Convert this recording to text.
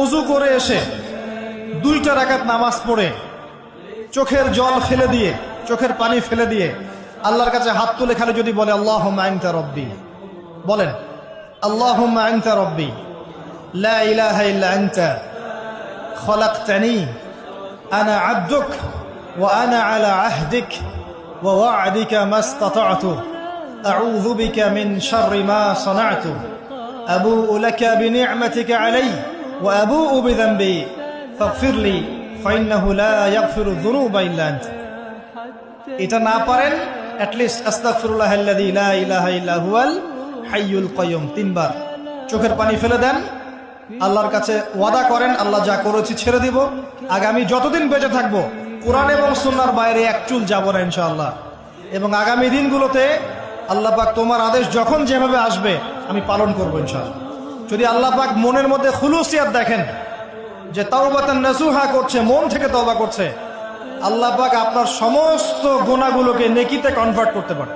অজু করে এসে দুইটা রাকাত নামাজ পড়ে, চোখের জল ফেলে দিয়ে, চোখের পানি ফেলে দিয়ে আল্লাহর কাছে হাত তুলে খালি যদি বলে আল্লাহ আইনতা রব্বি। বলেন আল্লাহ আইনতা রব্বি। খলাক্তানি। আনা ও আনা আলা ও أعوذ بك من شر ما صنعت أبوء لك بنعمتك علي وأبوء بذنبي فاغفر لي فإنه لا يغفر الذنوب إلا أنت এটা না পারেন অ্যাটলিস্ট আস্তাগফিরুল্লাহ আল্লাযী লা ইলাহা ইল্লা হুয়াল হাইয়ুল কাইয়ুম তিনবার চোখের পানি ফেলে দেন আল্লাহর কাছে ওয়াদা করেন আল্লাহ যা করেছি ছেড়ে দিব আগামী যতদিন বেঁচে থাকবো কোরআন এবং সুন্নাহর বাইরে এক চুল যাব না ইনশাআল্লাহ এবং আগামী দিনগুলোতে আল্লাহ পাক তোমার আদেশ যখন যেভাবে আসবে, আমি পালন করব ইনশাআল্লাহ। যদি আল্লাহ পাক মনের মধ্যে খুলুসিয়াত দেখেন, যে তাওবাতান নাসুহা করছে, মন থেকে তওবা করছে, আল্লাহ পাক আপনার সমস্ত গোনাগুলোকে নেকিতে কনভার্ট করতে পারে।